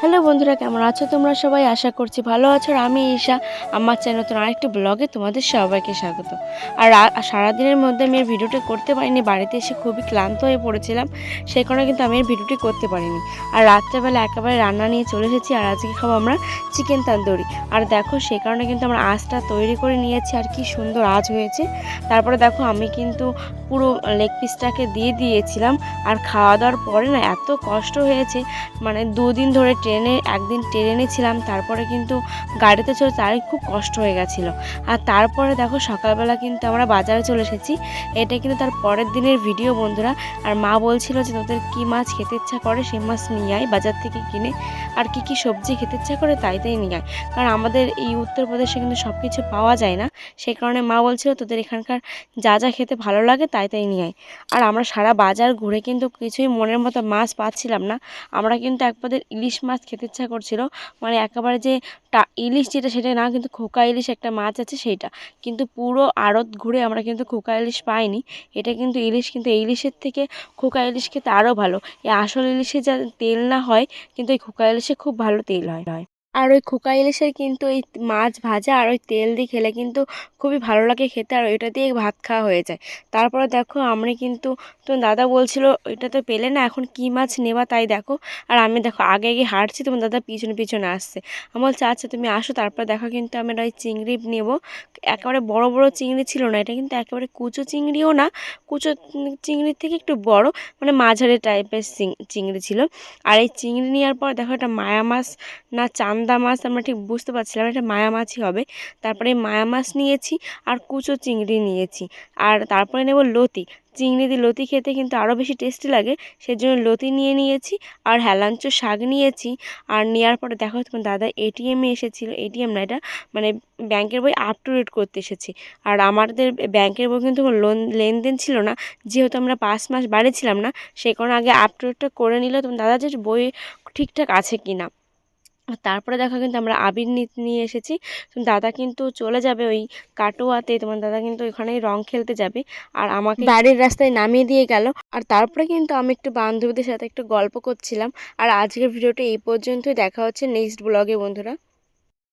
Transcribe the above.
Hello বন্ধুরা, কেমন আছো তোমরা সবাই? আশা করছি ভালো আছো আর আমি ঈশা। আমার চ্যানেল নতুন আরেকটি ব্লগে তোমাদের সবাইকে স্বাগত। আর সারাদিনের মধ্যে আমি এই ভিডিওটি করতে পারিনি, বাড়িতে এসে খুবই ক্লান্ত হয়ে পড়েছিলাম, সেই কারণে কিন্তু আমি এই ভিডিওটি করতে পারিনি। আর রাত্রেবেলা একেবারে রান্না নিয়ে চলে এসেছি, আর আজকে খাব আমরা চিকেন তান্দুরি। আর দেখো, সেই কারণে কিন্তু আমরা আঁচটা তৈরি করে নিয়েছি, আর কি সুন্দর আজ হয়েছে। তারপরে দেখো, আমি কিন্তু পুরো লেগ পিসটাকে দিয়ে দিয়েছিলাম, আর খাওয়া দাওয়ার পরে না এত কষ্ট হয়েছে মানে দুদিন ধরে ট্রেনে, একদিন ট্রেনে ছিলাম, তারপরে কিন্তু গাড়িতে চলে তারই খুব কষ্ট হয়ে গেছিল। আর তারপরে দেখো সকালবেলা কিন্তু আমরা বাজারে চলে এসেছি। এটা কিন্তু তার পরের দিনের ভিডিও বন্ধুরা। আর মা বলছিল যে তোদের কী মাছ খেতে ইচ্ছা করে? সেই মাছ নিয়ে আয় বাজার থেকে কিনে। আর কি কি সবজি খেতে ইচ্ছা করে তাই তাই নিয়ে আয়। কারণ আমাদের এই উত্তরপ্রদেশে কিন্তু সব কিছু পাওয়া যায় না। সেই কারণে মা বলছিল তোদের এখানকার যা যা খেতে ভালো লাগে তাই তাই নিয়ে আয়। আর আমরা সারা বাজার ঘুরে কিন্তু কিছুই মনের মতো মাছ পাচ্ছিলাম না। আমরা কিন্তু একবারে ইলিশ মাছ খেতে ইচ্ছা করছিল। মানে একেবারে যে ইলিশ যেটা সেটা না কিন্তু খোকা ইলিশ একটা মাছ আছে সেইটা। কিন্তু পুরো আড়ত ঘুরে আমরা কিন্তু খোকা ইলিশ পাইনি। এটা কিন্তু ইলিশ, কিন্তু ইলিশের থেকে খোকা ইলিশ খেতে আরও ভালো। এই আসল ইলিশে যা তেল না হয়, কিন্তু এই খোকা ইলিশে খুব ভালো তেল হয়। আর ওই খোকা ইলিশের কিন্তু এই মাছ ভাজা আর ওই তেল দিয়ে খেলে কিন্তু খুবই ভালো লাগে খেতে আর ওইটা দিয়ে ভাত খাওয়া হয়ে যায়। তারপরে দেখো আমরা কিন্তু তো দাদা বলছিল, ওইটা তো পেলে না, এখন কী মাছ নেবা তাই দেখো। আর আমি দেখো আগে আগে হাঁটছি, তোমার দাদা পিছনে পিছনে আসছে। আমি বলছি আচ্ছা তুমি আসো, তারপর দেখো কিন্তু আমরা ওই চিংড়ি নেব। একেবারে বড় বড় চিংড়ি ছিল না, এটা কিন্তু একেবারে কুচো চিংড়িও না, কুচো চিংড়ির থেকে একটু বড় মানে মাঝারি টাইপের চিংড়ি ছিল। আর এই চিংড়ি নেওয়ার পর দেখো এটা মায়া মাছ না চান্দা মাছ আমরা ঠিক বুঝতে পারছিলাম এটা মায়া মাছই হবে। তারপরে মায়া মাছ নিয়েছি আর কুচো চিংড়ি নিয়েছি। আর তারপরে নেব লতি। চিংড়ি দিয়ে লতি খেতে কিন্তু আরও বেশি টেস্টি লাগে, সেজন্য লতি নিয়ে নিয়েছি আর হেলাঞ্চো শাক নিয়েছি। আর নেওয়ার পরে দেখো তোমার দাদা এটিএমে এসেছিল এটিএম না এটা মানে ব্যাংকের বই আপ টু ডেট করতে এসেছি। আর আমাদের ব্যাংকের বই কিন্তু কোনো লোন, লেনদেন ছিল না, যেহেতু আমরা পাঁচ মাস বাড়ি ছিলাম না সেই কারণে আগে আপ টু ডেটটা করে নিলে। তোমার দাদা যে বই ঠিকঠাক আছে কি না তারপরে দেখো কিন্তু আমরা আবির নিয়ে এসেছি। দাদা কিন্তু চলে যাবে ওই কাটোয়াতে, তোমার দাদা কিন্তু ওখানেই রং খেলতে যাবে। আর আমাকে বাড়ির রাস্তায় নামিয়ে দিয়ে গেল। আর তারপরে কিন্তু আমি একটু বান্ধবীদের সাথে একটু গল্প করছিলাম। আর আজকের ভিডিওটা এই পর্যন্তই। দেখা হচ্ছে নেক্সট ব্লগে বন্ধুরা।